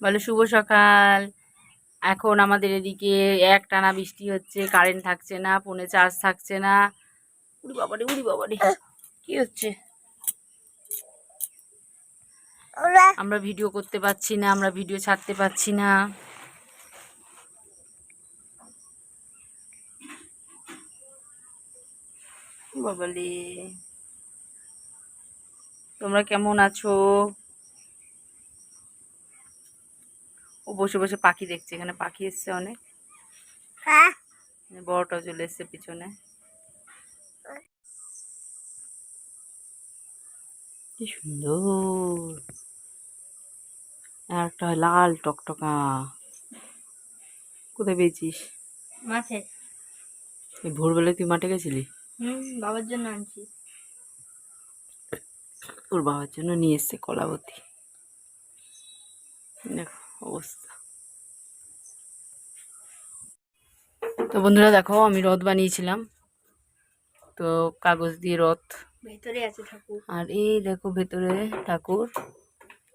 বলো শুভ সকাল। এখন আমাদের এদিকে এক টানা বৃষ্টি হচ্ছে কারেন্ট থাকছে না ফোনে চার্জ থাকছে না। উড়ি বাবারে উড়ি বাবারে কি হচ্ছে? আমরা ভিডিও করতে পারছি না আমরা ভিডিও ছাড়তে পারছি না। বাবালে তোমরা কেমন আছো ও বসে বসে পাখি দেখছে এখানে পাখি এসছে অনেক। বড়টাও চলে এসছে পিছনে। কি সুন্দর। আর একটা লাল টকটকা। কোথায় পেয়েছিস? মাঠে। ভোরবেলায় তুই মাঠে গেছিলি? হুম বাবার জন্য আনছি। ওর বাবার জন্য নিয়ে এসছে কলাবতী। দেখো অবস্থা। তো বন্ধুরা দেখো আমি রথ বানিয়েছিলাম। তো কাগজ দিয়ে রথ। ভেতরে আছে ঠাকুর। আর এই দেখো ভেতরে ঠাকুর।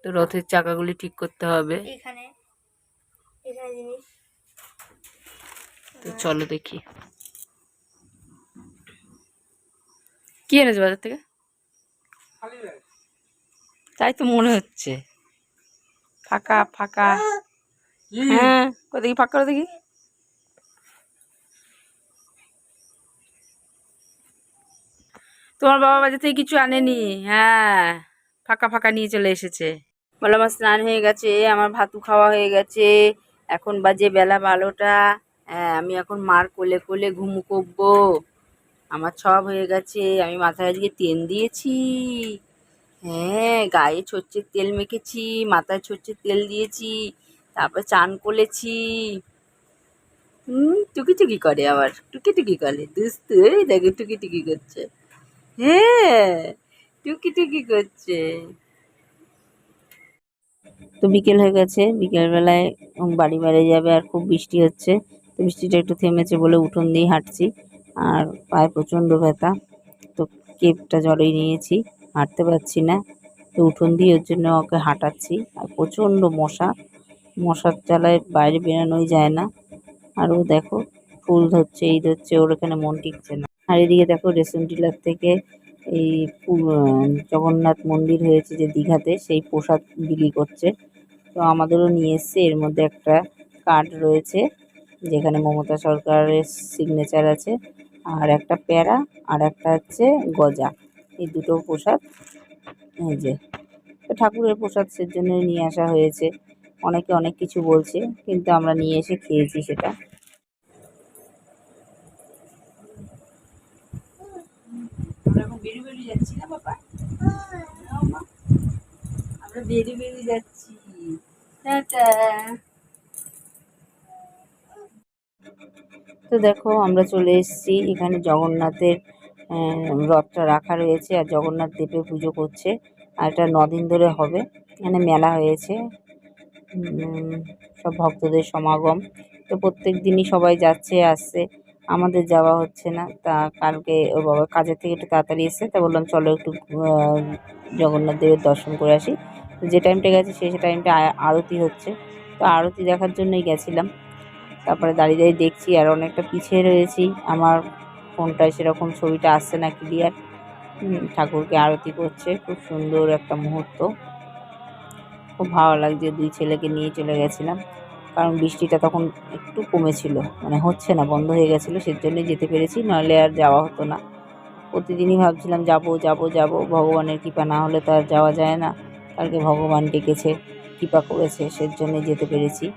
তো রথের চাকাগুলি ঠিক করতে হবে। এখানে এখানে জিনিস। তো চলো দেখি। কি এনেছো বাজার থেকে? তাই তো মনে হচ্ছে। ফাঁকা ফাঁকা। হ্যাঁ কোথায় দেখি? ফাঁকা করে দেখি? তোমার বাবা বাজার থেকে কিছু আনেনি? হ্যাঁ ফাঁকা ফাঁকা নিয়ে চলে এসেছে। বলে, আমার স্নান হয়ে গেছে, আমার ভাতু খাওয়া হয়ে গেছে। এখন বাজে বেলা বারোটা। হ্যাঁ আমি এখন মার কোলে কোলে ঘুমু করব। আমার সব হয়ে গেছে, আমি মাথায় আজকে তেল দিয়েছি। হ্যাঁ গায়ে ছচ্ছের তেল মেখেছি, মাথায় ছচ্ছের তেল দিয়েছি, তারপর চান করেছি। হুম টুকি টুকি করে আবার টুকি টুকি করে, দুস্তু দেখে টুকি টুকি করছে। হ্যাঁ করছে। তো বিকেল হয়ে গেছে, বিকেলবেলায় বাড়ি বাড়ি যাবে আর খুব বৃষ্টি হচ্ছে। তো বৃষ্টিটা একটু থেমেছে বলে উঠোন দিয়ে হাঁটছি, আর পায়ে প্রচণ্ড ব্যথা। তো কেপটা জড়িয়ে নিয়েছি, হাঁটতে পারছি না। তো উঠোন দিয়ে ওর জন্য ওকে হাঁটাচ্ছি, আর প্রচণ্ড মশা। মশার জ্বালায় বাইরে বেরোনোই যায় না। আর ও দেখো, ফুল ধরছে, এই ধরছে, ওর এখানে মন টিকছে না। আর এদিকে দেখো রেশন ডিলার থেকে এই জগন্নাথ মন্দির হয়েছে যে দীঘাতে, সেই প্রসাদ বিলি করছে। তো আমাদেরও নিয়ে এসছে, এর মধ্যে একটা কার্ড রয়েছে, যেখানে মমতা সরকারের সিগনেচার আছে, আর একটা প্যারা, আর একটা হচ্ছে গজা। এই দুটো প্রসাদ, এই যে, তো ঠাকুরের প্রসাদ সেজন্য নিয়ে আসা হয়েছে। অনেকে অনেক কিছু বলছে, কিন্তু আমরা নিয়ে এসে খেয়েছি সেটা। তো দেখো, আমরা চলে এসেছি। এখানে জগন্নাথের রথটা রাখা রয়েছে আর জগন্নাথ দেবে পুজো করছে। আর এটা নদিন ধরে হবে। এখানে মেলা হয়েছে। সব ভক্তদের সমাগম। তো প্রত্যেক দিনই সবাই যাচ্ছে, আসছে। আমাদের যাওয়া হচ্ছে না। তা কালকে ওর বাবা কাজের থেকে একটু তাড়াতাড়ি এসে তা বললাম চলো একটু জগন্নাথ দেবের দর্শন করে আসি। যে টাইমটা গেছে সেই টাইমটা আরতি হচ্ছে। তো আরতি দেখার জন্যই গেছিলাম। তারপরে দাঁড়িয়ে দাঁড়িয়ে দেখছি আর অনেকটা পিছিয়ে রয়েছি। আমার ফোনটায় সেরকম ছবিটা আসছে না ক্লিয়ার ঠাকুরকে আরতি করছে। খুব সুন্দর একটা মুহূর্ত। খুব ভালো লাগছে, দুই ছেলেকে নিয়ে চলে গেছিলাম। কারণ বৃষ্টিটা তখন একটু কমেছিল। মানে হচ্ছে না, বন্ধ হয়ে গেছিল, সেজন্যই যেতে পেরেছি। নাহলে আর যাওয়া হতো না। প্রতিদিনই ভাবছিলাম, যাব যাব যাব। ভগবানের কৃপা না হলে তো আর যাওয়া যায় না। কালকে ভগবান ডেকেছে, কৃপা করেছে, সেজন্যই যেতে পেরেছি।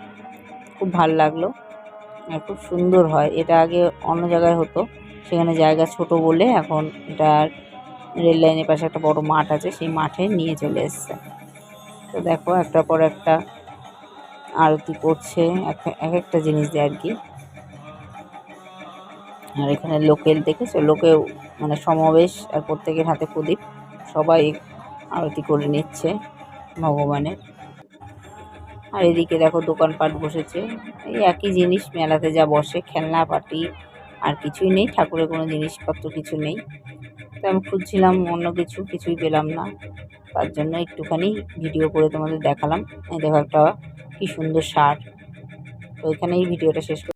খুব ভালো লাগল। আর খুব সুন্দর হয়। এটা আগে অন্য জায়গায় হতো। সেখানে জায়গা ছোট বলে এখন এটা রেল লাইনের পাশে একটা বড় মাঠ আছে, সেই মাঠে নিয়ে চলে এসছে। তো দেখো, একটার পর একটা আরতি করছে এক- এক একটা জিনিস দিয়ে আর কি। আর এখানে লোকেল দেখেছ? লোকেও মানে সমাবেশ আর প্রত্যেকের হাতে প্রদীপ। সবাই আরতি করে নিচ্ছে ভগবানের। আর এদিকে দেখো দোকানপাট বসেছে। এই একই জিনিস মেলাতে যা বসে খেলনা পাটি আর কিছুই নেই। ঠাকুরের কোনো জিনিসপত্র কিছু নেই। তো আমি খুঁজছিলাম অন্য কিছু, কিছুই পেলাম না। তার জন্য একটুখানি ভিডিও করে তোমাদের দেখালাম। দেখো একটা কী সুন্দর সার। তো এখানেই ভিডিওটা শেষ